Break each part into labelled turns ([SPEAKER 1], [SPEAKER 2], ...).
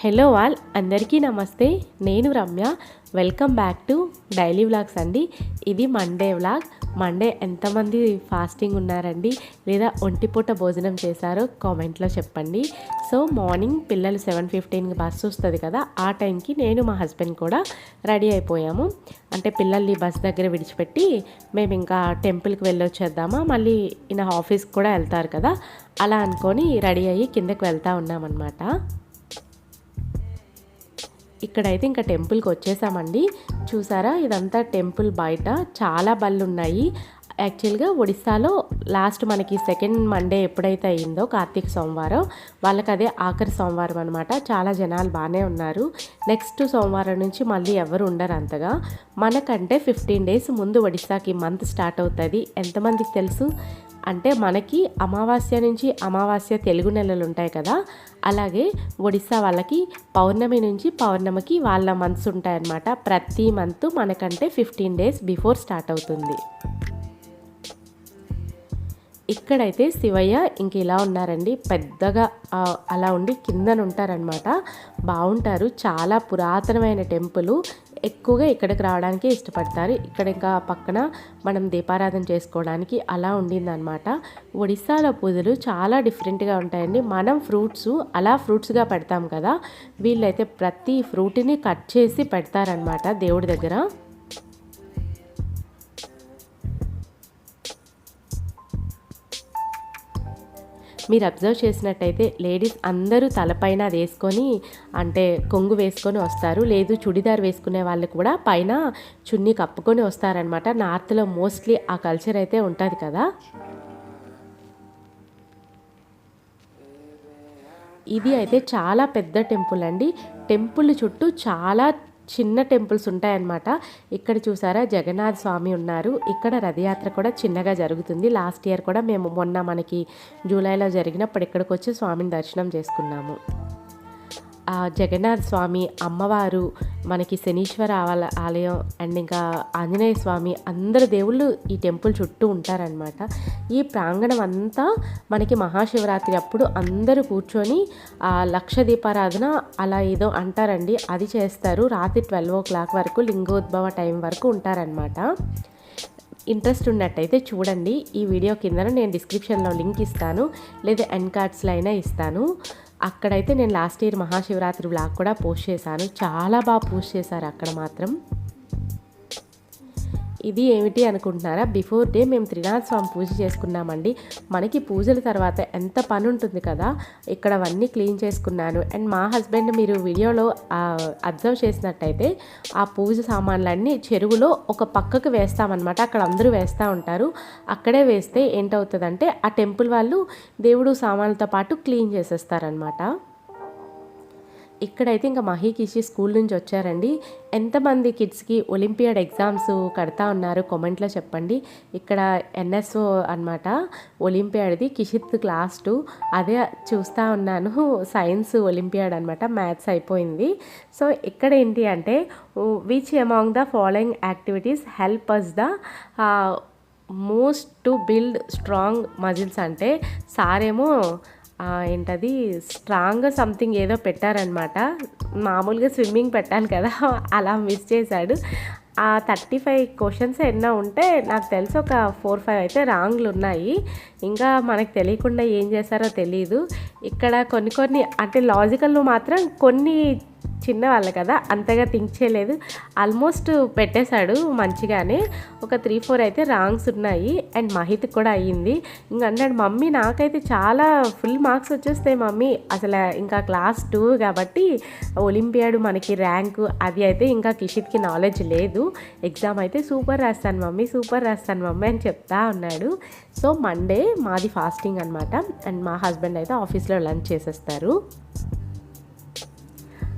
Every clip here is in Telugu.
[SPEAKER 1] హలో ఆల్ అందరికీ నమస్తే. నేను Ramya. Welcome back to daily vlogs అండి. ఇది మండే వ్లాగ్ మండే ఎంతమంది ఫాస్టింగ్ ఉన్నారండి? లేదా ఒంటిపూట భోజనం చేశారో కామెంట్లో చెప్పండి. సో మార్నింగ్ పిల్లలు సెవెన్ ఫిఫ్టీన్కి బస్సు వస్తుంది కదా ఆ టైంకి నేను మా హస్బెండ్ కూడా రెడీ అయిపోయాము. అంటే పిల్లల్ని బస్ దగ్గర విడిచిపెట్టి మేము ఇంకా టెంపుల్కి వెళ్ళొచ్చేద్దామా మళ్ళీ ఈయన ఆఫీస్కి కూడా వెళ్తారు కదా అలా అనుకొని రెడీ అయ్యి కిందకి వెళ్తా ఉన్నామన్నమాట. ఇక్కడైతే ఇంకా టెంపుల్కి వచ్చేసామండి. చూసారా? ఇదంతా టెంపుల్ బయట. చాలా బళ్ళు ఉన్నాయి యాక్చువల్గా ఒడిస్సాలో లాస్ట్ మనకి సెకండ్ మండే ఎప్పుడైతే అయిందో కార్తీక సోమవారం వాళ్ళకి అదే ఆఖరి సోమవారం అనమాట చాలా జనాలు బాగానే ఉన్నారు. నెక్స్ట్ సోమవారం నుంచి మళ్ళీ ఎవరు ఉండరు అంతగా. మనకంటే ఫిఫ్టీన్ డేస్ ముందు ఒడిస్సాకి మంత్ స్టార్ట్ అవుతుంది. ఎంతమందికి తెలుసు? అంటే మనకి అమావాస్య నుంచి అమావాస్య తెలుగు నెలలు ఉంటాయి కదా అలాగే ఒడిస్సా వాళ్ళకి పౌర్ణమి నుంచి పౌర్ణమికి వాళ్ళ మంత్స్ ఉంటాయన్నమాట. ప్రతి మంత్ మనకంటే ఫిఫ్టీన్ డేస్ బిఫోర్ స్టార్ట్ అవుతుంది. ఇక్కడైతే శివయ్య ఇంక ఇలా ఉన్నారండి. పెద్దగా అలా ఉండి కిందన ఉంటారనమాట బాగుంటారు చాలా పురాతనమైన టెంపుల్. ఎక్కువగా ఇక్కడికి రావడానికి ఇష్టపడతారు. ఇక్కడ ఇంకా పక్కన మనం దీపారాధన చేసుకోవడానికి అలా ఉండిందనమాట ఒడిస్సాలో పూజలు చాలా డిఫరెంట్గా ఉంటాయండి. మనం ఫ్రూట్స్ అలా ఫ్రూట్స్గా పెడతాం కదా వీళ్ళైతే ప్రతి ఫ్రూట్ని కట్ చేసి పెడతారనమాట దేవుడి దగ్గర. మీరు అబ్జర్వ్ చేసినట్టయితే లేడీస్ అందరూ తలపైన అది వేసుకొని అంటే కొంగు వేసుకొని వస్తారు. లేదు చుడిదార్ వేసుకునే వాళ్ళు కూడా పైన చున్నీ కప్పుకొని వస్తారనమాట నార్త్లో మోస్ట్లీ ఆ కల్చర్ అయితే ఉంటుంది కదా. ఇది అయితే చాలా పెద్ద టెంపుల్ అండి. టెంపుల్ చుట్టూ చాలా చిన్న టెంపుల్స్ ఉంటాయన్నమాట. ఇక్కడ చూసారా? జగన్నాథ్ స్వామి ఉన్నారు. ఇక్కడ రథయాత్ర కూడా చిన్నగా జరుగుతుంది. లాస్ట్ ఇయర్ కూడా మేము మొన్న మనకి జూలైలో జరిగినప్పుడు ఇక్కడికి వచ్చి స్వామిని దర్శనం చేసుకున్నాము. జగన్నాథ్ స్వామి అమ్మవారు మనకి శనీశ్వర ఆలయం అండ్ ఇంకా ఆంజనేయ స్వామి అందరు దేవుళ్ళు ఈ టెంపుల్ చుట్టూ ఉంటారనమాట ఈ ప్రాంగణం అంతా మనకి మహాశివరాత్రి అప్పుడు అందరూ కూర్చొని ఆ లక్ష దీపారాధన అలా ఏదో అంటారండి. అది చేస్తారు. రాత్రి ట్వెల్వ్ ఓ క్లాక్ వరకు లింగోద్భవ టైం వరకు ఉంటారనమాట ఇంట్రెస్ట్ ఉన్నట్టయితే చూడండి. ఈ వీడియో కింద నేను డిస్క్రిప్షన్లో లింక్ ఇస్తాను. లేదా ఎండ్ కార్డ్స్లో అయినా ఇస్తాను. అక్కడైతే నేను లాస్ట్ ఇయర్ మహాశివరాత్రి బ్లాగ్ కూడా పోస్ట్ చేశాను. చాలా బాగా పోస్ట్ చేశారు అక్కడ మాత్రం. ఇది ఏమిటి అనుకుంటున్నారా? బిఫోర్ డే మేము త్రినాథ స్వామి పూజ చేసుకున్నామండి. మనకి పూజల తర్వాత ఎంత పని ఉంటుంది కదా ఇక్కడ అవన్నీ క్లీన్ చేసుకున్నాను. అండ్ మా హస్బెండ్ మీరు వీడియోలో అబ్జర్వ్ చేసినట్టయితే ఆ పూజ సామాన్లన్నీ చెరువులో ఒక పక్కకు వేస్తామన్నమాట. అక్కడ అందరూ వేస్తూ ఉంటారు. అక్కడే వేస్తే ఏంటవుతుందంటే ఆ టెంపుల్ వాళ్ళు దేవుడు సామాన్లతో పాటు క్లీన్ చేసేస్తారనమాట ఇక్కడైతే ఇంకా మహి కిషి స్కూల్ నుంచి వచ్చారండి. ఎంతమంది కిడ్స్కి ఒలింపియాడ్ ఎగ్జామ్స్ కడతా ఉన్నారు కామెంట్లో చెప్పండి. ఇక్కడ ఎన్ఎస్ఓ అనమాట ఒలింపియాడ్ది కిషిత్ క్లాస్ టూ. అదే చూస్తూ ఉన్నాను సైన్స్ ఒలింపియాడ్ అనమాట మ్యాథ్స్ అయిపోయింది. సో ఇక్కడ ఏంటి అంటే which among the following activities help us the most to build strong muscles అంటే సారేమో ఏంటది స్ట్రాంగ్ సంథింగ్ ఏదో పెట్టారనమాట. మామూలుగా స్విమ్మింగ్ పెట్టాను కదా అలా మిస్ చేశాడు. ఆ థర్టీ ఫైవ్ క్వశ్చన్స్ ఎన్నో ఉంటే నాకు తెలిసి ఒక ఫోర్ ఫైవ్ అయితే రాంగ్లు ఉన్నాయి. ఇంకా మనకు తెలియకుండా ఏం చేశారో తెలియదు ఇక్కడ కొన్ని కొన్ని అంటే లాజికల్లో మాత్రం కొన్ని చిన్నవాళ్ళు కదా అంతగా థింక్ చేయలేదు. ఆల్మోస్ట్ పెట్టేశాడు మంచిగానే. ఒక త్రీ ఫోర్ అయితే రాంగ్స్ ఉన్నాయి. అండ్ మహిత్ కూడా అయ్యింది. ఇంకా అన్నాడు మమ్మీ నాకైతే చాలా ఫుల్ మార్క్స్ వచ్చేస్తాయి మమ్మీ. అసలు ఇంకా క్లాస్ టూ కాబట్టి ఒలింపియాడ్ మనకి ర్యాంకు. అది అయితే ఇంకా కిషిత్కి నాలెడ్జ్ లేదు. ఎగ్జామ్ అయితే సూపర్ రాస్తాను మమ్మీ సూపర్ రాస్తాను మమ్మీ అని చెప్తా ఉన్నాడు సో మండే మాది ఫాస్టింగ్ అనమాట అండ్ మా హస్బెండ్ అయితే ఆఫీస్లో లంచ్ చేసేస్తారు.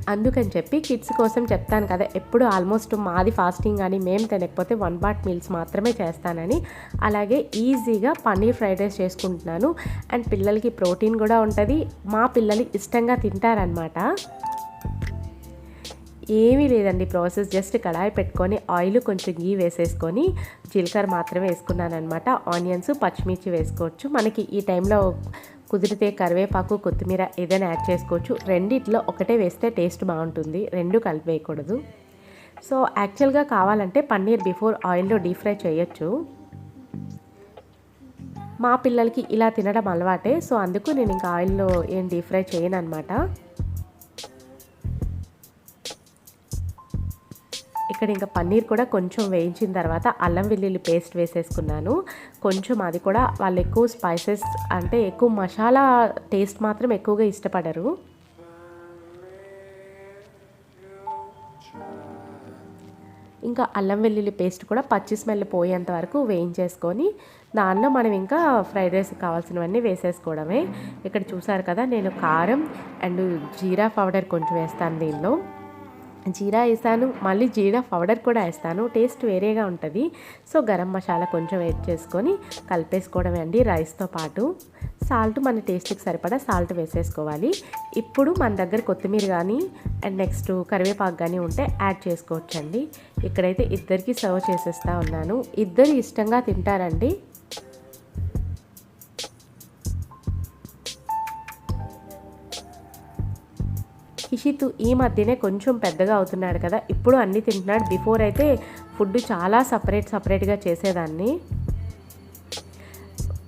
[SPEAKER 1] అందుకని చెప్పి కిడ్స్ కోసం చెప్తాను కదా ఎప్పుడు ఆల్మోస్ట్ మాది ఫాస్టింగ్ కానీ మేము తినకపోతే వన్ బాట్ మీల్స్ మాత్రమే చేస్తానని. అలాగే ఈజీగా పన్నీర్ ఫ్రైడ్ రైస్ చేసుకుంటున్నాను. అండ్ పిల్లలకి ప్రోటీన్ కూడా ఉంటుంది. మా పిల్లలు ఇష్టంగా తింటారనమాట ఏమీ లేదండి ప్రాసెస్. జస్ట్ కడాయి పెట్టుకొని ఆయిల్ కొంచెం గీ వేసేసుకొని జీలకర్ర మాత్రమే వేసుకున్నాను అనమాట ఆనియన్స్ పచ్చిమిర్చి వేసుకోవచ్చు. మనకి ఈ టైంలో కుదిరితే కరివేపాకు కొత్తిమీర ఏదైనా యాడ్ చేసుకోవచ్చు. రెండిట్లో ఒకటే వేస్తే టేస్ట్ బాగుంటుంది. రెండు కలిపేయకూడదు. సో యాక్చువల్గా కావాలంటే పన్నీర్ బిఫోర్ ఆయిల్లో డీప్ ఫ్రై చేయొచ్చు. మా పిల్లలకి ఇలా తినడం అలవాటే. సో అందుకు నేను ఇంకా ఆయిల్లో ఏం డీప్ ఫ్రై చేయను అనమాట ఇక్కడ ఇంకా పన్నీర్ కూడా కొంచెం వేయించిన తర్వాత అల్లం వెల్లుల్లి పేస్ట్ వేసేసుకున్నాను. కొంచెం అది కూడా వాళ్ళు ఎక్కువ స్పైసెస్ అంటే ఎక్కువ మసాలా టేస్ట్ మాత్రం ఎక్కువగా ఇష్టపడరు. ఇంకా అల్లం వెల్లుల్లి పేస్ట్ కూడా పచ్చి స్మెల్ పోయేంత వరకు వేయించేసుకొని దానిలో మనం ఇంకా ఫ్రైడ్ రైస్ కావాల్సినవన్నీ వేసేసుకోవడమే. ఇక్కడ చూసారు కదా నేను కారం అండ్ జీరా పౌడర్ కొంచెం వేస్తాను దీనిలో. జీరా వేసాను మళ్ళీ జీరా పౌడర్ కూడా వేస్తాను. టేస్ట్ వేరేగా ఉంటుంది. సో గరం మసాలా కొంచెం వేట్ చేసుకొని కలిపేసుకోవడమే అండి రైస్తో పాటు. సాల్ట్ మన టేస్ట్కి సరిపడా సాల్ట్ వేసేసుకోవాలి. ఇప్పుడు మన దగ్గర కొత్తిమీర కానీ అండ్ నెక్స్ట్ కరివేపాకు కానీ ఉంటే యాడ్ చేసుకోవచ్చండి. ఇక్కడైతే ఇద్దరికి సర్వ్ చేసేస్తా ఉన్నాను. ఇద్దరు ఇష్టంగా తింటారండి. కిషిత్ ఈ మధ్యనే కొంచెం పెద్దగా అవుతున్నాడు కదా ఇప్పుడు అన్నీ తింటున్నాడు. బిఫోర్ అయితే ఫుడ్ చాలా సపరేట్ సపరేట్గా చేసేదాన్ని.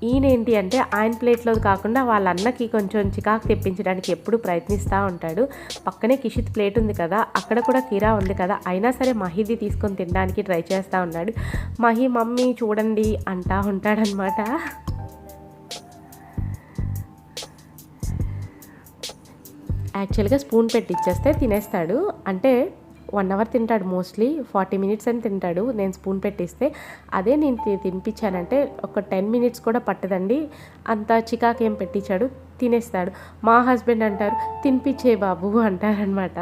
[SPEAKER 1] ఈయనేంటి అంటే ఆయన ప్లేట్లో కాకుండా వాళ్ళ అన్నకి కొంచెం చికాకు తెప్పించడానికి ఎప్పుడు ప్రయత్నిస్తూ ఉంటాడు. పక్కనే కిషిత్ ప్లేట్ ఉంది కదా అక్కడ కూడా కీరా ఉంది కదా అయినా సరే మహిది తీసుకొని తినడానికి ట్రై చేస్తూ ఉన్నాడు. మహి మమ్మీ చూడండి అంటా ఉంటాడనమాట యాక్చువల్గా స్పూన్ పెట్టి ఇచ్చేస్తే తినేస్తాడు. అంటే వన్ అవర్ తింటాడు మోస్ట్లీ ఫార్టీ మినిట్స్ అని తింటాడు. నేను స్పూన్ పెట్టిస్తే అదే నేను తినిపించానంటే ఒక టెన్ మినిట్స్ కూడా పట్టదండి. అంత చికాకు ఏం పెట్టించాడు తినేస్తాడు. మా హస్బెండ్ అంటారు తినిపించే బాబు అంటారనమాట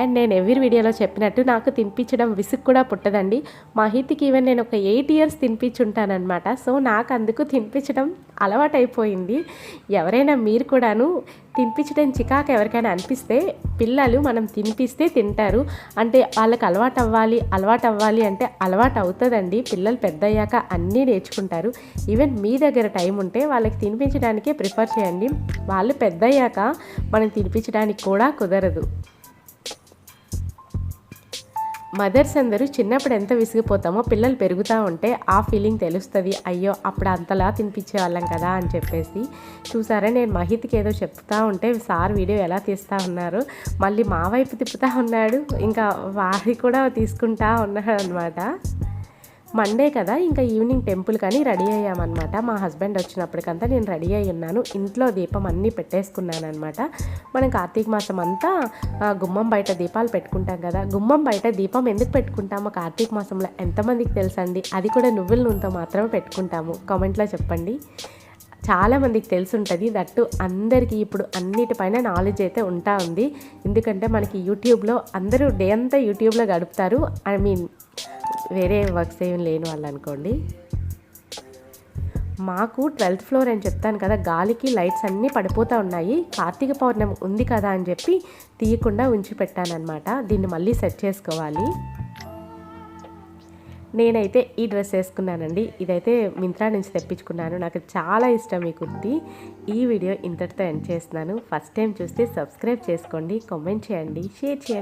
[SPEAKER 1] అండ్ నేను ఎవరి వీడియోలో చెప్పినట్టు నాకు తినిపించడం విసుగు కూడా పుట్టదండి. మా ఈవెన్ నేను ఒక ఎయిట్ ఇయర్స్ తినిపించుంటానమాట సో నాకు అందుకు తినిపించడం అలవాటైపోయింది. ఎవరైనా మీరు కూడాను తినిపించడం చికాకు ఎవరికైనా అనిపిస్తే పిల్లలు మనం తినిపిస్తే తింటారు. అంటే వాళ్ళకి అలవాటు అవ్వాలి అలవాటు అవ్వాలి అంటే అలవాటు అవుతుందండి పిల్లలు పెద్ద అయ్యాక అన్నీ నేర్చుకుంటారు. ఈవెన్ మీ దగ్గర టైం ఉంటే వాళ్ళకి తినిపించడానికే ప్రిఫర్ చేయండి. వాళ్ళు పెద్ద అయ్యాక మనం తినిపించడానికి కూడా కుదరదు. మదర్స్ అందరూ చిన్నప్పుడు ఎంత విసిగిపోతామో పిల్లలు పెరుగుతూ ఉంటే ఆ ఫీలింగ్ తెలుస్తుంది. అయ్యో అప్పుడు అంతలా తినిపించే వాళ్ళం కదా అని చెప్పేసి. చూసారా నేను మహిత్కి ఏదో చెప్తా ఉంటే సార్ వీడియో ఎలా తీస్తూ ఉన్నారు? మళ్ళీ మా వైపు తిప్పుతూ ఉన్నాడు. ఇంకా వారి కూడా తీసుకుంటా ఉన్నాడు అనమాట మండే కదా ఇంకా ఈవినింగ్ టెంపుల్ కానీ రెడీ అయ్యామన్నమాట. మా హస్బెండ్ వచ్చినప్పటికంతా నేను రెడీ అయి ఉన్నాను. ఇంట్లో దీపం అన్నీ పెట్టేసుకున్నాను అనమాట మనం కార్తీక మాసం అంతా గుమ్మం బయట దీపాలు పెట్టుకుంటాం కదా. గుమ్మం బయట దీపం ఎందుకు పెట్టుకుంటామో కార్తీక మాసంలో ఎంతమందికి తెలుసండి? అది కూడా నువ్వుల నూనెతో మాత్రమే పెట్టుకుంటాము. కామెంట్లో చెప్పండి. చాలామందికి తెలుసుంటుంది. దట్టు అందరికీ ఇప్పుడు అన్నిటిపైన నాలెడ్జ్ అయితే ఉంటా ఉంది. ఎందుకంటే మనకి యూట్యూబ్లో అందరూ డే అంతా యూట్యూబ్లో గడుపుతారు. ఐ మీన్ వేరే వర్క్స్ ఏం లేని వాళ్ళు అనుకోండి. మాకు ట్వెల్త్ ఫ్లోర్ అని చెప్తాను కదా గాలికి లైట్స్ అన్నీ పడిపోతూ ఉన్నాయి. కార్తీక పౌర్ణమి ఉంది కదా అని చెప్పి తీయకుండా ఉంచి పెట్టానమాట దీన్ని మళ్ళీ సెట్ చేసుకోవాలి. నేనైతే ఈ డ్రెస్ వేసుకున్నానండి. ఇదైతే మింత్రా నుంచి తెప్పించుకున్నాను. నాకు చాలా ఇష్టం ఈ కుర్తి. ఈ వీడియో ఇంతటితో ఎండ్ చేస్తున్నాను. ఫస్ట్ టైం చూస్తే సబ్స్క్రైబ్ చేసుకోండి కామెంట్ చేయండి షేర్ చేయండి.